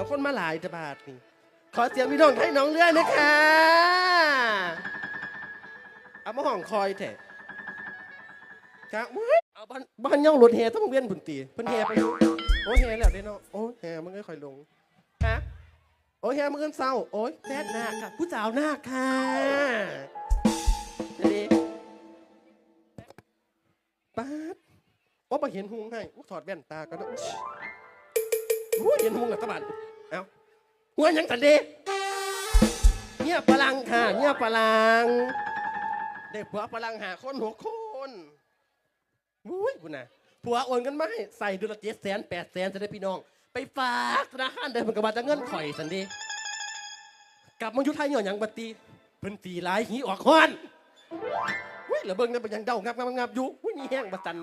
เอาคนมาหลายจะบาทนี่ ขอเสียงพี่น้องให้น้องเลื่อนนะคะ เอามาห้องคอยแท้ครับเว้ยเอาบ้านบ้านย่องรถแห่ต้องเวียนผุนตีเพิ่นแห่ไปดูโอ้ยแห่แล้วได้เนาะโอ้ยแห่มันก็ค่อยลงฮะโอ้ยแห่มันก็เศร้า โอ้ยแซดหน้าค่ะ ผู้สาวหน้าค่ะนี่ป๊าดว่าไปเห็นหุงให้ถอดแว่นตากันนะอู้เห็นหุงกับตะบัน เอ้าหัวหยังสันเดเนี่ยพลังค่ะเนี่ยพลังเด็กผัวพลังหาคนหัวคนอุ้ยคุณน่ะผัวโอนกันมาให้ใส่เดือนละเจ็ดแสนแปดแสนจะได้พี่น้อง ไปฝากธนาคารเดินมันกบาจะเงินข่อยสันเดีกลับมาอยุทธไทยเหนี่อยหยังบัดตีเพิ่นตีหลายหีออกฮอนอุ้ยแล้วเบิ่งนั่นเป็นหยังเดางับงับงับอยู่อุ้ยนี่แห้งบัตัน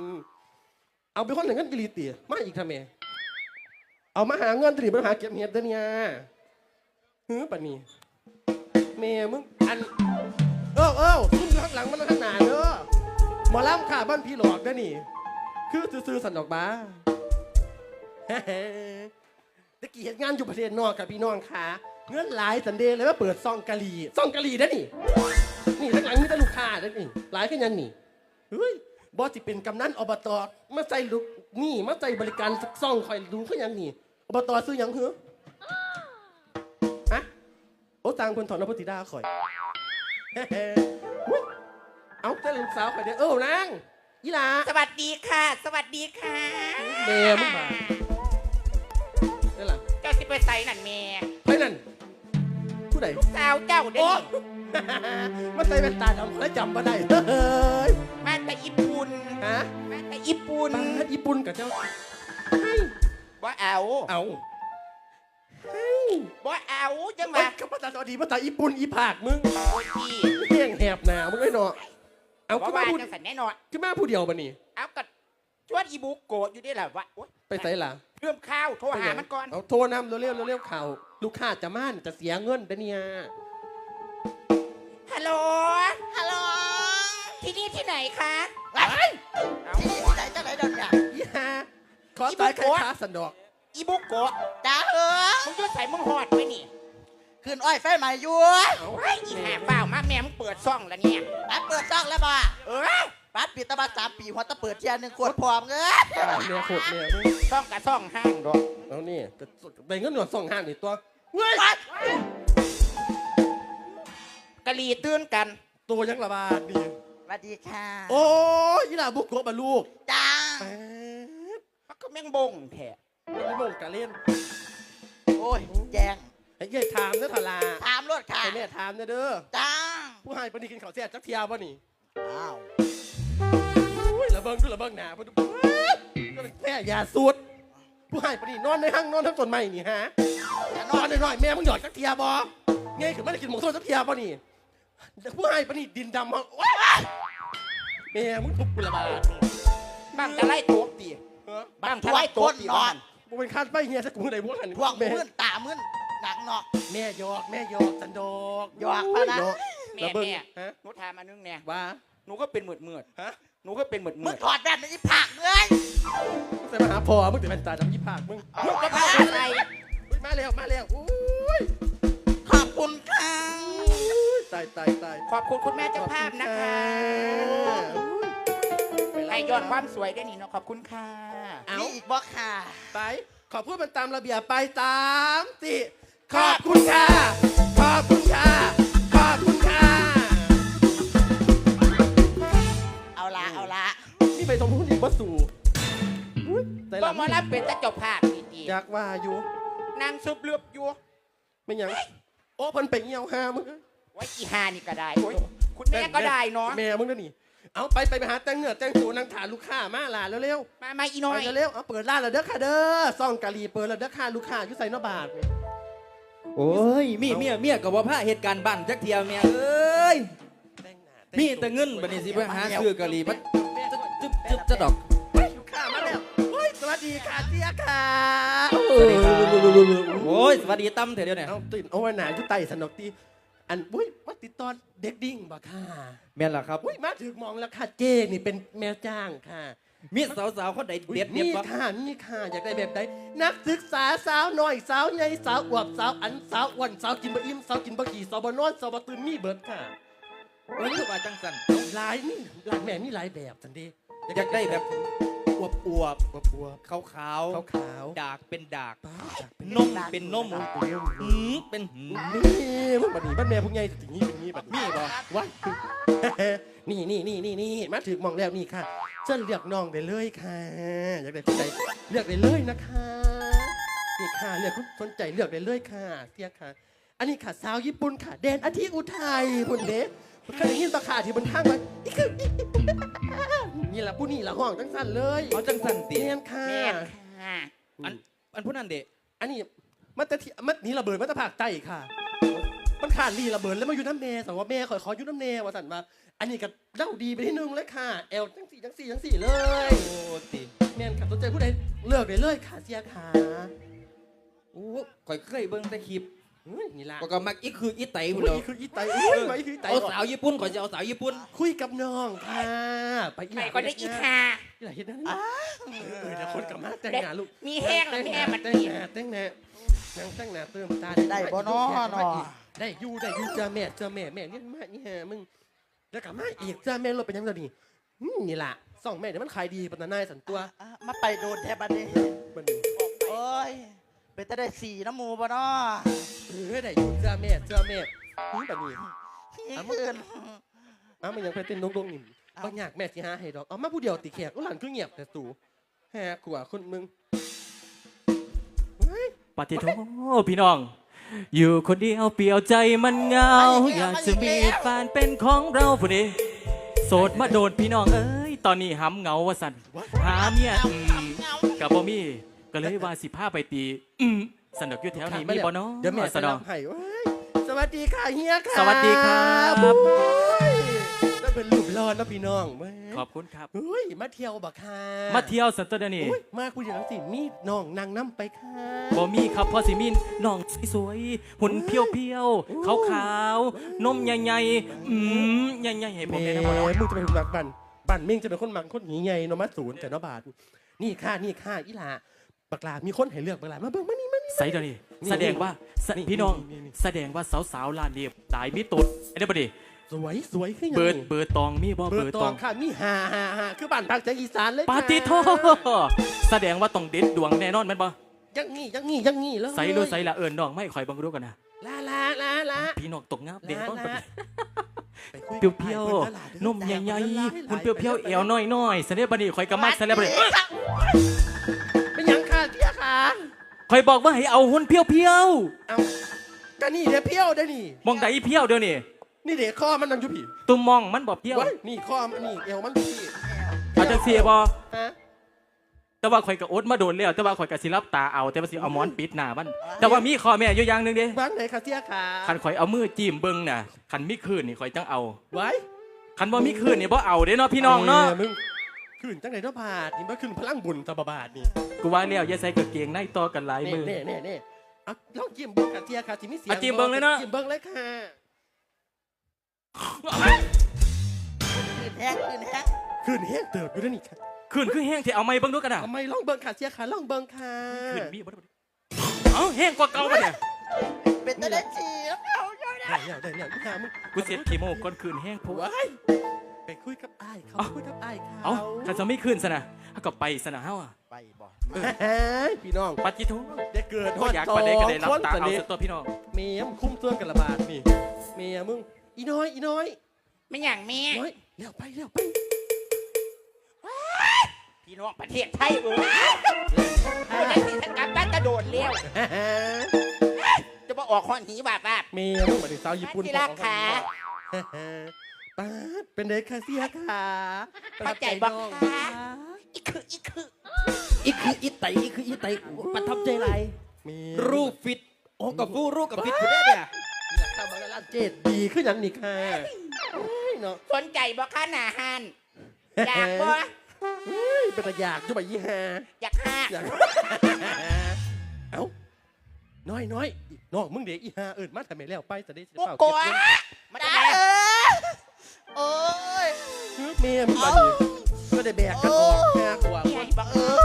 เอาไปคนหนึ่งเงินกิริเตียมาอีกทำไม เอามาหาเงินตรีมาหาเก็บเห็ดเด้อเนี่ยฮือปะนี่เมย์มึงอันเออเออซุ่มข้างหลังมันข้างหน้าเด้อหมอลำขาบ้านพี่หลอกเด้อนี่ คือซื้อสันดอกบ้าตะกี้เห็นงานอยู่ประเทศนอกกับพี่น้องค่ะเงื่อนหลายสันเดย์เลยว่าเปิดซองกะหรี่ซองกะหรี่เด้นี่ นี่ข้างหลังมีแต่ลูกค้าเด้นี่หลายขึ้นยังนี่เฮ้ยบอสที่เป็นกำนันอบตมาใส่ลูกนี่มาใส่บริการสักซองคอยดูขึ้นยังนี่ อบตซื้อหยังเหรอฮะโอ้ตังคนถอนนพธิดาข่อยอุ๊ยเอาเจ้าลูกสาวไปเด้อเออนางอีหลาสวัสดีค่ะ สวัสดีค่ะแม่มึงมาได้ล่ะเจ้าสิไปใส่นั่นแม่ไปนั่นผู้ใดสาวเจ้าเด้โอ้ อมาใส่แว่นตาดำแล้วจำมาได้ เฮ้ยมาแต่ญี่ปุ่นฮะมาแต่ญี่ปุ่น บ้านญี่ปุ่นกับเจ้าให้ บ่เอาเอาให้บ่เอาจังหไอ้วะข้าพเจ้าสวัสดีภาษาญี่ปุ่นอีผากมึงโอ้ยพี่เพียงแหบหนามึงไอ้หนอเอาบ่ขึ้นว่ามาพูดจังสันแน่นอนขึ้นมาผู้เดียวบันี่เอากัชวนอีบุกโกะอยู่ได้แหละวะโอ๊ยไปใส่ล่ะเรื่องข้าวโทรหามันก่อน เอาโทรนำเร็วๆเร็วๆข่าวลูกค้าจะม่านจะเสียเงินเด้อเนี่ยฮัลโหล ฮัลโหล ที่นี่ที่ไหนคะไอ้เอาที่นี่ที่ไหนจะไหนเดินเนี่ย อีห่า ขอตายใครค้าสันดอก อีบุกโกะจ้าเออมึงจะใส่มึงหอดไปนี่ขึ้นอ้อยไฟใหม่อยู่เอาไว้อีห่าเปล่ามาแม่มึงเปิดซ่องแล้วเนี่ย ปัดเปิดช่องแล้วบ่เออปัดปิดตะบันสามปีหัวตะเปิดเทียนหนึ่งขวดพร้อมเงยอ่าเนี่ยโคตรเนี่ยมึงซ่องกับซ่องห้างดอกเอานี่แต่แต่เงินหนวดส่งห้างนี่ตัวเว้ยปัดกะลีตื่นกัน ตัวยังระบาดดีสวัสดีค่ะ โอ้ยอีหล่าบุกโกะบาลูก จ้า แป๊บมัน ก็แม่งบงแท้ไม่มงกะเล่นโอ้ย แจงไอ้เย้ยถามเด้อทาราถามรถค่ะไอ้แม่ถามเด้อเด้อจ้าผู้ให้ปานนีกินข้าวแซ่บจักเทียบ่นี่อ้าวอุ้ยระเบิงดูระเบิงหนาพอดูก็เลยแพ้ยาสูตรผู้ให้ปานนีนอนในห้างนอนทั้งต้นไม้นี่ฮะอย่านนออนนหน่อยๆแม่มึงหยอดจักเทียบ่เงยขึ้นมาได้กินหมูโซ่จักเทียบ่นี่ผู้ให้ปานนีดินดำมาโอ๊ยแม่มึงทุบกูระบาดนี่บ้างจะไล่โต๊ะตี เออบ้างจะไล่โต๊ะตีบ้านกูเป็นคาดไปเฮียสักกูไหนพวกหันพวกแม่มื่นตามื่นหนังเนาะแม่หยอกแม่หยอกสันดอกหยอกปะนะหยอกแม่ระเบิงแม่ฮะหนูถามมานึงเนี่ยว่าหนูก็เป็นเหมือดเหมือดฮะหนูก็เป็นเหมือดเหมึมืงอดถอดแว่นในผักเลยมึงจะมาหาพ่อมึงจะเป็นตาดำยี่ผากมึงมึงก็พาไปใส่อุ๊ยมาแล้วมาแล้วอุ้ยขอบคุณค่ะตายตายตายขอบคุณคุณแม่เจ้าภาพนะคะ อุ้ยให้ยอดความสวยได้วยนี่เนาะขอบคุณค่ะ เอามีอีกบ่ค่ะ ไป ขอพูดมันตามระเบียบไปสามสี่ขอบคุณค่ะ ขอบคุณค่ะ ขอบคุณค่ะเอาละเอาละนี่ไปตรงนู้นอีกว่าสู่อุ๊ยใจบ่หลับมารับเป็นตะจบภาพดีอยากว่าอยู่ๆนางซุบเลือบอยู่ไม่หยัง โอ้เพิ่นไปเหี่ยวหามึงไว้อีหานี่ก็ได้โอ้ยคุณแม่ก็ได้เนาะแม่มึงนั่นนี่ เอาไปไปไปหาแต่งเนื้อแต่งตัวนางฐานลูกค้ามาล่ะเร็วมามาอีๆน้อย ไปเร็วๆเอาเปิดร้านแล้วเด้อค่ะเด้อซองกะหรี่เปิดแล้วเด้อค่ะลูกค้าอยู่ใส่นอบาทโอ้ยมีเมียเมียกับว่าพาเหตุการณ์บ้านจักเทียวเมียเอ้ยแต่งหน้ามีงแต่เงินบัดนี้สิไปหาซื้อกะหรี่พัดแม่จึ๊บด้วยจึ๊บจึ๊บจะดอกลูกค้ามาแล้วเฮ้ยสวัสดีค่ะเจียค่ะโอ้ยสวัสดีตั้มเถอะเดียวเนี่ยเอาตื่นเอาไว้หนาอยู่ใต้สนอกตี อันอุ้ยมาติดตอนเด็กดิ้งบ่ค่ะแม่นล่ะครับ อุ้ยมาถึงมองแล้วค่ะเจ้นี่เป็นแมวจ้างค่ะ มีสาวๆคนใดอุ๊ยเด็ดเด็ดนี่บ่ค่ะนี่ค่ะอยากได้แบบใดนักศึกษาสาวน้อยสาวใหญ่สาวอวบสาวอันสาวอ้วนสาวกินบะอิ่มสาวกินบะขี่สาวบะนอนสาวบะตื่นมีเบิดค่ะเอ้ยว่าจังสันหลายนี่หลายแม่มีหลายแบบสันเดีอยากได้แบบ อวบอวบอวบอวบขาวขาวขาวขาวดากเป็นดากป้าจากเป็นนมเป็นนมหืมเป็นหืมนี่มันบัดนี้บ้านแม่พวกใหญ่ถึงนี้เป็นนี้บัดนี้มีบ่ว้ายนี่นี่นี่นี่นี่มาถึงมองแล้วนี่ค่ะเส้นเลือกน้องได้เลยค่ะ อยากได้คนใดเลือกได้เลยนะคะนี่ค่ะเลือกคุณสนใจเลือกได้เลยค่ะเสียค่ะ อันนี้ค่ะสาวญี่ปุ่นค่ะแดนอาทิอุทัยคนเด็ก เคยได้ยินปะค่ะที่บนทางมาอีกคือนี่ละผู้นี่ละห้องทั้งสั้นเลยเอาจังสันติเนียนค่ะแม่นค่ะอันอันผู้นั้นเด็อันนี้มันแต่ที่มันนี่ระเบิดมันจะผากใจค่ะ มันขาดรีระเบิดแล้วมาอยู่น้ำแม่แต่ว่าแม่ขอขออยู่น้ำแน่ว่าสันว่าอันนี้ก็เล่าดีไปที่นึงเลยค่ะแอลจังสี่จังสี่จังสี่เลยโอ้ติแม่นค่ะสนใจผู้ใดเลือกได้เลยค่ะเสียค่ะโอ้ข่อยเคยเบิ่งแต่คลิปอุ้ย นี่ละก็ก็มักอีคืออีไตอุ้พุ่นเด้ยคืออีไตอุ้ยมาอีคืออีไตเอาก่อนสาวญี่ปุ่นข่อยจะเอาสาวญี่ปุ่น คุยกับน้องค่ะไปอีไปหลาก็ได้อีกค่ะอีหลาเห็นนั่นเออเดี๋ยวคนกลับมาแต่งหน้าลูกมีแห้งแล้วแม่มันแต่งนี่หน้าแต่งหน้าแต่งแต่งหน้าเติมตาได้บ่น้อเนาะ ได้อยู่ได้อยู่เจ้าแม่เจ้าแม่แม่เนี่ยมานี่ฮะมึงแล้วกลับมาอีกเจ้าแม่รถเป็นยังไงนี่อืมนี่ล่ะส่องแม่เดี๋ยวมันขายดีปานนายสันตัว อะมาไปโดนแทบันนี้มันนี่โอ้ย เป็นแต่ได้สีน้ำหมูบ่เนาะเออได้อยู่เจ้าแม่เจ้าแม่นี่แบบนี้ขี้คืน อ้าวมันยังไปเต้นดงๆนี่เอาบางอยากแม่สิหาให้ดอกเอามาผู้เดียวติแขกก็หลังคือเงียบแต่สูแฮกว่าคนมึงเฮ้ยปฏิโทพี่น้อง อยู่คนเดียวเปลี่ยวใจมันเหงาอยากจะมีแฟนเป็นของเราผู้นี้โสดมาโดนพี่น้องเอ้ย ตอนนี้หำเหงาว่าสันหาเมียอืมกับบ่มี ก็เลยว่าสิพาไปตีอืมสนุกอยู่แถวนี้มีบ่เนาะเดี๋ยวแม่สจะนอ รับให้เว้ยสวัสดีค่ะเฮียค่ะสวัสดีครับ โอ้ยได้เป็นรูปรอดแล้วพี่น้องเว้ยขอบคุณครับ เฮ้ยมาเที่ยวบักค่ะมาเที่ยวสันตเดยวนี่อุ้ยมาคุยอย่างสิมีน้องนางน้ำไปค่ะ บ่มีครับพ่อสิมินน้องสวยๆหุ่นเพียวๆขาวๆนมใหญ่ๆอืมใหญ่ๆให้ผแหม่มเลยนะมึพ่อเนาะงจะไปถึงหลักบันบันเม่งจะเป็นคนมังคนหนีไงเนาะมาศูนย์แต่เนาะบาทนี่ค่ะนี่ค่ะอีหลา บักลามีคนให้เลือกบักลามาเบิ่งมานี่มานี่ ใส่เดี๋ยวนี้นี่แสดงว่าสนี่พี่น้องนี่นี่แสดงว่าสาวๆลานเรียบตายมีตุดไอ้เด้อบ่ดิสวยสวยขึ้นยังเบิดนี่เบิดตองมีบ่เบิเบิดดตตอองงค่ะมีหาหาหาคือบ้านพักจากอีสานเลยค่ะปาติโทแสดงว่าต้องเด็ดดวงแน่นอนแม่นบ่ยังงี้ยังงี้ยังงี้เลยใส่รู้ใส่ละเอิ้นน้องไม่ข่อยเบังรู้กันนะลาลาลาลา พี่น้องตกงับเด็ดลาต้นลาบ่ดิไปคุยเปกับรี้ยวอ้พิ่ละล่ะๆนมใหญ่ๆหหุ่นลาเปรี้ยวๆเอวน้อยๆเสด็จบัดนี้ข่อยก็มักเสด็จบัดนี้เป็น ข่อยบอกว่าให้เอาหุ่นเพียวเอาก็นี่เดี๋ยวเพี้ยวเดี๋ยวนี่ๆมองใดเพียวเดี๋ยวนี้นี่เดี๋ยวข้อมันนั่งอยู่พี่ตุ้มมองมันบ่เพียวเว้ยนี่ข้อมันนี่เอวมันพี่เอาจังซี่บ่ฮะแต่ว่าข่อยก็อดมาโดนแล้วแต่ว่าข่อยก็สิรับตาเอา แต่ว่าสิเอาหมอนปิดหน้ามัน แต่ว่ามีข้อแม่อยู่อย่างหนึงเด้บ้างไหนค่ะเที่ยค่ะคันข่อยเอามือจิ้มเบิ่งน่ะคันมีคืนนี่ข่อยจังเอาไว้คันบ่มีคืนนี่บ่เอาเด้เนาะพี่น้องเนาะ มึง ขึ้นจังไหนเนาะบาทนี่มาขึ้นพลังบุญตะบะบาทนี่กูว่าแล้วอย่าใส่กางเกงในต่อกันหลายเน่มือ เน่เน่เน่เอาลองจิ้มเบิ้งค่ะเที่ยค่ะจิมีเสียงอะจิ้มเบิ่งเลยเนาะ จิ้มเบิ้งเลยค่ะคืนแห้งคืนแห้งขึ้นแห้งเติบอยู่ด้วยนี่ค่ะคืนคือแห้งที่เอาไม้เบิ่งดูกันน่ะทำไมลองเบิ้งค่ะเที่ยค่ะลองเบิ้งค่ะคืนมีบ่ได้บ่ได้เอ้าแห้งกว่าเก่าบ่เนี่ยเป็นแต่ได้สีน้ำเอาอยู่นะได้แล้วได้แล้วอีหามึงกูเสียขี้โมกก่อนคืนแห้งเพราะว่าว้าย ไปคุยกับอ้ายเขาเอ้าคุยกับอ้ายเขาเอ้าคันจะไม่คืนซะนะเฮาก็ไปซะนะเฮาอะไปบ่เฮ้ยพี่น้องปัดจิโทได้เกิดบ่อยากปานใดก็ได้รับตาเอาเมีซะตัวพี่น้องเมียมคุ้มเตือนกันละบาทนี่เมียมึงอีน้อยอีน้อยไม่อย่างแม่น้อยเร็วไปเร็วไปพี่น้องประเทศไทยเออคนนั้นสิทั้งกลับบ้านกระโดดเร็วจะมาออกข้อหนีบาบาบเมียมึงมาถึงสาวญี่ปุ่นที่รักค่ะ ป้าดเป็นเด็กคาเซียค่ะเข้าใจบอกค่ะอีกคืออีกคืออีคืออีไตอีคืออีไตประทับใจหลายเมีรูปฟิตโอ้กับฟูรูปกับฟิตอยู่ได้เนี่ยนี่แหละค่ะบางร้านเจ็ดดีขึ้นยังนี่ค่ะเฮ้ยเนาะสนใจบอกค่าหนาหันอยากบ่เฮ้ยเป็นตะอยากจุบะยี่ห้าอยากหักอยากเอ้าน้อยน้อยน้องมึงเด็กอีห้าเอิดมาทำไมแล้วไปจะได้สิปุ๊กเฝ้าเก็บเงินมาจ้าได้ โอ้ยเมียมึงมาดิก็ได้แบกกันออกแค่ขวาเมียบังเออ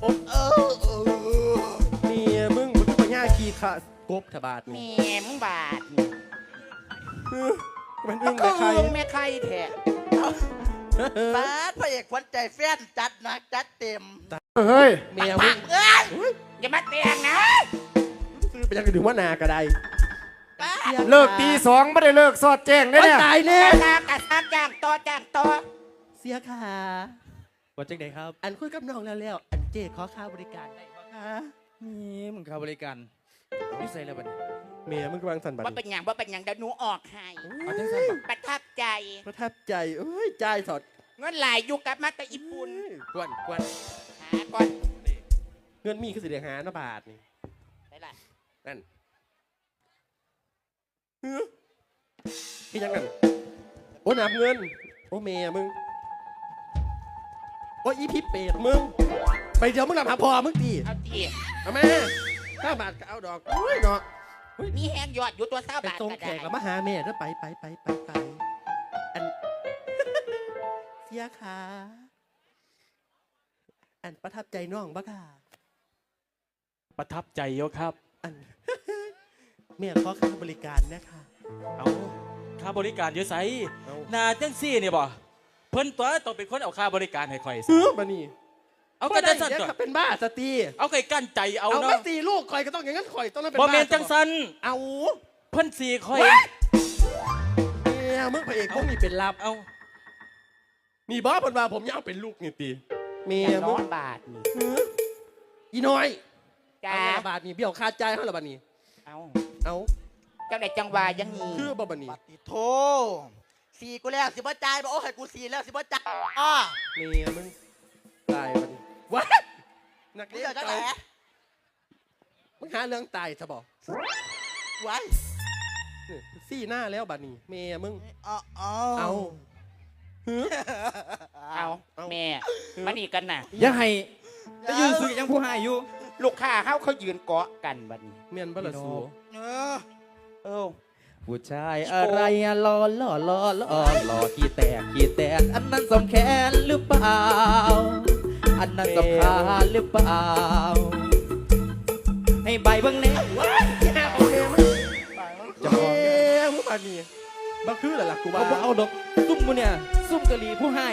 เออเออเมียมึงมึงก็ไปย่าขี้ขากบทบาทเมีนี่ยมึงบาดนี่มันก็อึ้งกับใครคือแม่ใครแท้บาสพระเอกขวัญใจแฟนจัดหนักจัดเต็มเฮ้ยเมียมึงเอ้ยอย่ามาเตียงนะซื้อไปยังกระดึงว่านากระได บาสเลิกตีสองไม่ได้เลิกสอดแจ้งได้โอ้ยเนี่ยตายแน่นากระซักจ้างต่อจ้างต่อเสียขาว่าจังไดครับ อันคุยกับน้องแล้วแล้วอันเจขอค่าบริการได้ปะคะนี่มึงเข้าบริการนี่ใส่แล้วบัดนี้เมียมึงกำลังสั่นบัดว่านี้เป็นอย่างว่าเป็นอย่างเดี๋ยวหนูออกให้เอาจังซั่นบ่ประทับใจประทับใจเอ้ยใจสอดเงินหลายอยู่กับมาแต่ญี่ปุ่นกวนกวนหาก่อนเงินมีคือสิเดียหาหน้าบาทนี่ได้ละนั่น เฮ้ยพี่ยังนั่นโอ้นับเงิน โอ้เมียมึง โอ้อีพิเป็ดมึง ไปเดี๋ยวมึงนำหาพอมึงตีเอาทีเอาแม่ข้าบาทก็เอาดอกอุ้ยเนาะมีแห้งยอดอยู่ตัวเศร้าไปบาทตรงก็แขได้กแล้วมาหาแม่แล้วไปไปไปไปไปอัน เสียขาอันประทับใจน้องบ้าค่ะ ประทับใจเยอะครับ อัน แม่ขอค่าบริการนะคะเอาค่าบริการเยอะไสเอานาจังซี่นี่บ่เพิ่นตัวต้องเป็นคนเอาค่าบริการให้ข่อยสิเฮ้อมานี่เอากระจังสันเดี๋ยวตัวก็เป็นบ้าสตรีเอาไก่กั้นใจเอาเอาเนาะไม่ตีลูกข่อยก็ต้องอย่างนั้นข่อยต้องนั้นเป็นบ่บ้าแม่นจังสันเอาเพิ่นสี่ข่อยเมียมึงพระเอกพวกนี้เป็นลับเอามีบ้าเพิ่นว่าผมอยากเป็นลูกนี่ตีเมีอยย่างมึน้งอยบาทนี่เฮ้ออีน้อยจ้าเอาเงินละบาทนี่เบี้ยวค่าใจายเท่าไหร่บาทนี่เอา เอาเจ้าไหนจังหวายังงี้คือบ่บาทนี่ปฏิโทสีกูแล้วสิบ่จ่ายบ่โอ้ให้กูสีแล้วสิบ่จ่ายอ้อเมียมึงตายบาทนี่ว้านักนี่เรียนก็เก่าแหละมึงหาเรื่องตายซะบ่ไว้นี่ซี่หน้าแล้วบาทนี่เมียมึงเอาเอาเอาเฮ้อเอาเอาแม่มานี่กันน่ะอย่าให้จะยืนสุกยังผู้หายอยู่ ลูกค้าเฮาเขายืนเกาะกันบัดนี้เมียนบ่ละสู เออ เออผู้ชายอะไรอะรอรอรอรอรอขี้แตกขี้แตกอันนั้นสำแขนหรือเปล่า อันนั้นสำคัญหรือเปล่า ให้ใบเบิ่งแหน่แย่ของเมียมึงจะเมีบอกยมึงบาทนี่บ่คือเหรอล่ะกูว่าเขาบอกเอาดอกซุ่มกูเนี่ยซุ่มกะหรี่ผู้ให้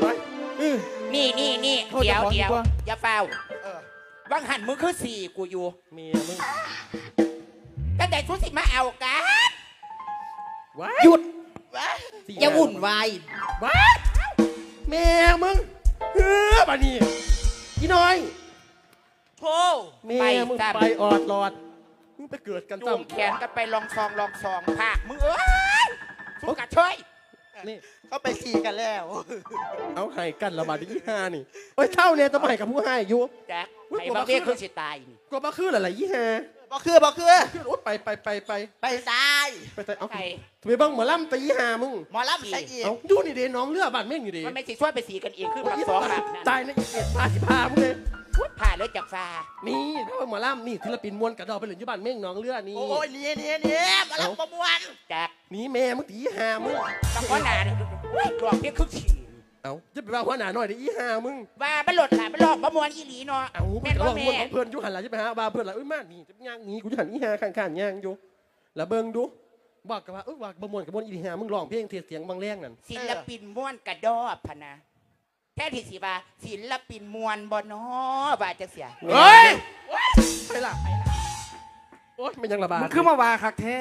ไว้อื้อนี่นี่นี่โทษเดี๋ยวเจ้าของเดี๋ยวดีกว่า อย่าเฝ้าเออวังหันมึงคือสี่กูอยู่เมียมึง ตั้งแต่ชุดสิมาเอากันไว้หยุดสี่อย่าวุ่นวายไว้แม่มึงเฮ้อบานี่อีน้อยโธ่แม่ไปมึงซ้ไปออดหลอดมึงไปเกิดกันำจูซ้งแขนกันไปลองซองลองซองภาคมึงเอ้ยสู้กัดช่วยำนี่เขาไปสีกันแล้ว เอาให้กันระบาดอีห้านี่เอ้ยเท่าเนี่ยต้องให้กับผู้ให้อยู่แจ็คอุ๊ยไอ้กลัวบางมาเรียกขึ้คืนอสิตายนี่ก็มาคืออะไรยี่ห้า บ่คือบ่คือ ขึ้นโอ๊ยไปไปไปไปไปตายไปไปเอาใครไปเบังหมอลำไปยี่ห้ามึงหมอลำใส่อีกเอาอยู่นี่เด้น้องเลือบ้านแม่งอยู่เด้มันไม่สิช่วยไปสีกันเองคือโอ้ผัยกสองแบบนั้นตายในะเอ็ดพาสิพามึงเลยผ่าเลยจากฟ้านี่เพราะว่าหมอลำนี่ศิลปินมวลกระดอกไปเลยอยู่บ้านแม่งน้องเลือนี่โอ้ยนี่นี่นี่หมอลำประมวลแจ็คนี่แม่มึงตีห้ามึงกับพ่อหนาเนี่ยเฮ้ยหลอกเพี้ยคือฉี่ เอาจะไปว่าหัวหน้าหน่อยดิอีห้ามึงว่ามันหลดหลายมันหลอกประมวลอีหลีเนาะเอาแม่แม่นก็บ่ลองแม่มวนของเพื่อนอยู่หันหลังจะไปหาบาเพื่อนละเอ้ยมานี่จะย่างหนี้กูจะหันอีห้าข้างๆย่างอยู่แล้วเบิ่งดูบอกกันว่าเอ้ยว่าบ่มวนกับมวนอีห้ามึงร้องเพลงเทศเสียงบางแรงนั่นศิลปินม้วนกระดอบพะนะแค่ที่สิว่าศิลปินมวนบ่เนาะว่าจะเสียเฮ้ยไปละ โอ๊ยมันยังระบาดมึงขึ้นมาว่าคักแท้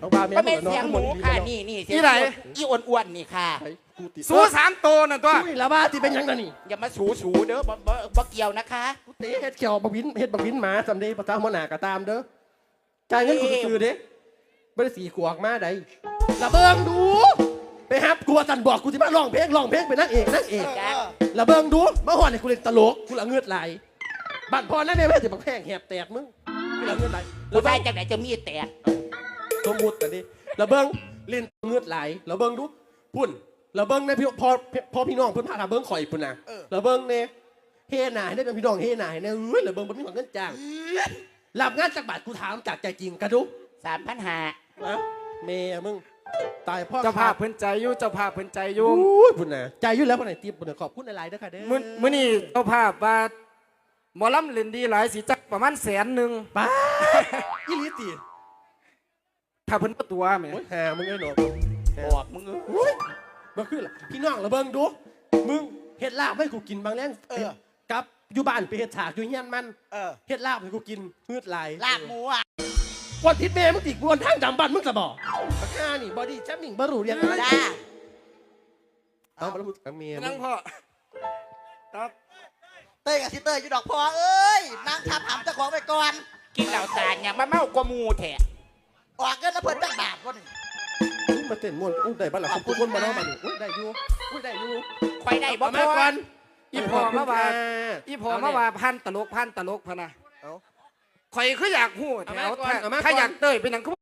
เอาบาแม่ก็เป็นน้องเสียงข้างหบนมูดีค่ะแล้วนี่นี่เสีอีไหน อีอ้วนๆนี่ค่ะไปกูติสู้สามโตวน่ะตัว อุ้ยระบาดที่เป็นยังไงนี่อย่ามาสูสูเด้อบ่บ่บ่เกี่ยวนะคะกูเตะเฮ็ดเกี่ยวบักวินเฮ็ดบักวินหมาสำเร็จประตามหัวหน้าก็ตามเด้อจ่ายเงินกูซื้อๆเด้บ่ได้สีขวกมาใดระเบิงดู ไปฮับกลัวตันบอกกูสิมาร้องเพลงร้องเพลงเป็นนางเอกนางเอกแจ็คระเบิงดูมาหอนให้กูเล่นตลกกูละเงือดไหลบ้านพ่อนั่นแม่แม่สิบักแห้งแหบแตกมึงกูละเงือดไหล ผู้ระเบิชายงจากไหนจะมีแตกสมมุติแต่ดิระเบิงเล่นเงือดไหลระเบิงดูพุ่นระเบิงในพี่พอพอพี่น้องเพิ่นพาระเบิงข่อยพุ่นน่ะระเบิงเนี่ยเฮหนาให้ได้เป็นพี่น้องเฮหนาให้เนี่ยเอ้ยระเบิงบ่มีหวังเงินจ้างรับงานจากบาทกูถามจากใจจริงกระดุสามพันห้านะแม่มึงตายพ่อเจ้าภาพเพิ่นใจอยู่เจ้าภาพเพิ่นใจอยู่อู้ยพุ่นน่ะใจอยู่แล้วพุ่นไหนตีบพุ่นน่ะขอบคุณหลายๆเด้อค่ะเด้อมื้อมื้อนี้เจ้าภาพว่า หมอลำเล่นดีหลายสิจักประมาณแสนหนึ่งป้าอีหลีตีถ้าเพิ่นบ่ตัวแหมโอ้ยหามึงเอ้ยหนอบอกมึงเอ้ยอุ้ยบ่คือล่ะพี่น้องละเบิ่งดู มึงเฮ็ดลาบให้กูกินบางแรงเออกับอยู่บ้านไปเฮ็ดฉากอยู่เฮียนมันเออเฮ็ดลาบให้กูกินพืดลายลาบหมูอะวันทิศแม่มึงติกวนทางดำบันมึงจะบอกปากกานี่บอดี้แชมมิ่งบรูเรียนอะไรจ้าเอาไปแล้วมึงกับเมียมึนั่งงพ่อครับ เต้ยกับซิเตอร์อยู่ดอกพอเอ้ยนั่งทับหำเจ้าของไปก่อน กินเหล้าตายอย่างมาเมากว่าหมูแท้ออกเงินแล้วเพิ่นจังบาทวะนี่มึงมาเต้นม่วนอุ้ยได้บ้านหลังคุณคนมาเนาะมันอุ้ยได้อยู่อุ้ยได้อยู่คอยได้บ่เอาพมาอก่อนอีพ่อมาว่าเอีพ่อมาว่าพันตลกพันตลกพะนะเอา ข่อยคืออยากฮู้แถเอาวมาก่อนเอามาก่อน ถ้าอยากเต้ยเป็นหนังคือ